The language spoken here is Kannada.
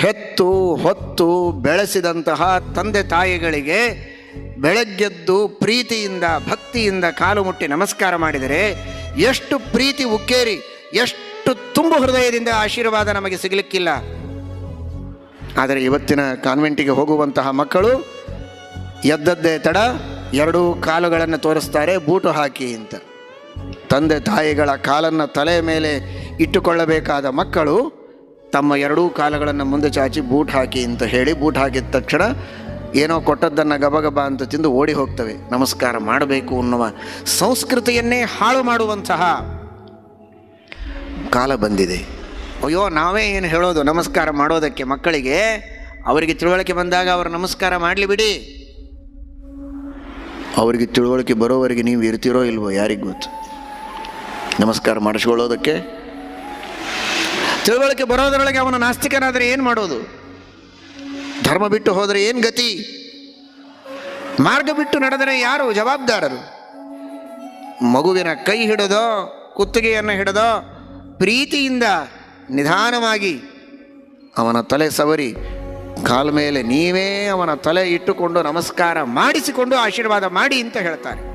ಹೆತ್ತು, ಹೊತ್ತು ಬೆಳೆಸಿದಂತಹ ತಂದೆ ತಾಯಿಗಳಿಗೆ ಬೆಳಗ್ಗೆದ್ದು ಪ್ರೀತಿಯಿಂದ, ಭಕ್ತಿಯಿಂದ ಕಾಲು ಮುಟ್ಟಿ ನಮಸ್ಕಾರ ಮಾಡಿದರೆ ಎಷ್ಟು ಪ್ರೀತಿ ಉಕ್ಕೇರಿ, ಎಷ್ಟು ತುಂಬು ಹೃದಯದಿಂದ ಆಶೀರ್ವಾದ ನಮಗೆ ಸಿಗಲಿಕ್ಕಿಲ್ಲ. ಆದರೆ ಇವತ್ತಿನ ಕಾನ್ವೆಂಟಿಗೆ ಹೋಗುವಂತಹ ಮಕ್ಕಳು ಎದ್ದದ್ದೇ ತಡ, ಎರಡೂ ಕಾಲುಗಳನ್ನು ತೋರಿಸ್ತಾರೆ, ಬೂಟು ಹಾಕಿ ಅಂತ. ತಂದೆ ತಾಯಿಗಳ ಕಾಲನ್ನು ತಲೆಯ ಮೇಲೆ ಇಟ್ಟುಕೊಳ್ಳಬೇಕಾದ ಮಕ್ಕಳು ತಮ್ಮ ಎರಡೂ ಕಾಲಗಳನ್ನು ಮುಂದೆ ಚಾಚಿ ಬೂಟ್ ಹಾಕಿ ಅಂತ ಹೇಳಿ ಬೂಟ್ ಹಾಕಿದ ತಕ್ಷಣ ಏನೋ ಕೊಟ್ಟದ್ದನ್ನು ಗಬಗಬ ಅಂತ ತಿಂದು ಓಡಿ ಹೋಗ್ತವೆ. ನಮಸ್ಕಾರ ಮಾಡಬೇಕು ಅನ್ನುವ ಸಂಸ್ಕೃತಿಯನ್ನೇ ಹಾಳು ಮಾಡುವಂತಹ ಕಾಲ ಬಂದಿದೆ. ಅಯ್ಯೋ, ನಾವೇ ಏನು ಹೇಳೋದು? ನಮಸ್ಕಾರ ಮಾಡೋದಕ್ಕೆ ಮಕ್ಕಳಿಗೆ ಅವರಿಗೆ ತಿಳುವಳಿಕೆ ಬಂದಾಗ ಅವರು ನಮಸ್ಕಾರ ಮಾಡಲಿ ಬಿಡಿ. ಅವರಿಗೆ ತಿಳುವಳಿಕೆ ಬರೋವರೆಗೆ ನೀವು ಇರ್ತೀರೋ ಇಲ್ವೋ ಯಾರಿಗೆ ಗೊತ್ತು? ನಮಸ್ಕಾರ ಮಾಡಿಸ್ಕೊಳ್ಳೋದಕ್ಕೆ ತಿಳುವಳಿಕೆ ಬರೋದರೊಳಗೆ ಅವನು ನಾಸ್ತಿಕನಾದರೆ ಏನು ಮಾಡೋದು? ಧರ್ಮ ಬಿಟ್ಟು ಹೋದರೆ ಏನು ಗತಿ? ಮಾರ್ಗ ಬಿಟ್ಟು ನಡೆದರೆ ಯಾರು? ಜವಾಬ್ದಾರರು. ಮಗುವಿನ ಕೈ ಹಿಡಿದೋ, ಕುತ್ತಿಗೆಯನ್ನು ಹಿಡಿದೋ, ಪ್ರೀತಿಯಿಂದ ನಿಧಾನವಾಗಿ ಅವನ ತಲೆ ಸವರಿ, ಕಾಲ ಮೇಲೆ ನೀವೇ ಅವನ ತಲೆ ಇಟ್ಟುಕೊಂಡು ನಮಸ್ಕಾರ ಮಾಡಿಸಿಕೊಂಡು ಆಶೀರ್ವಾದ ಮಾಡಿ ಅಂತ ಹೇಳ್ತಾರೆ.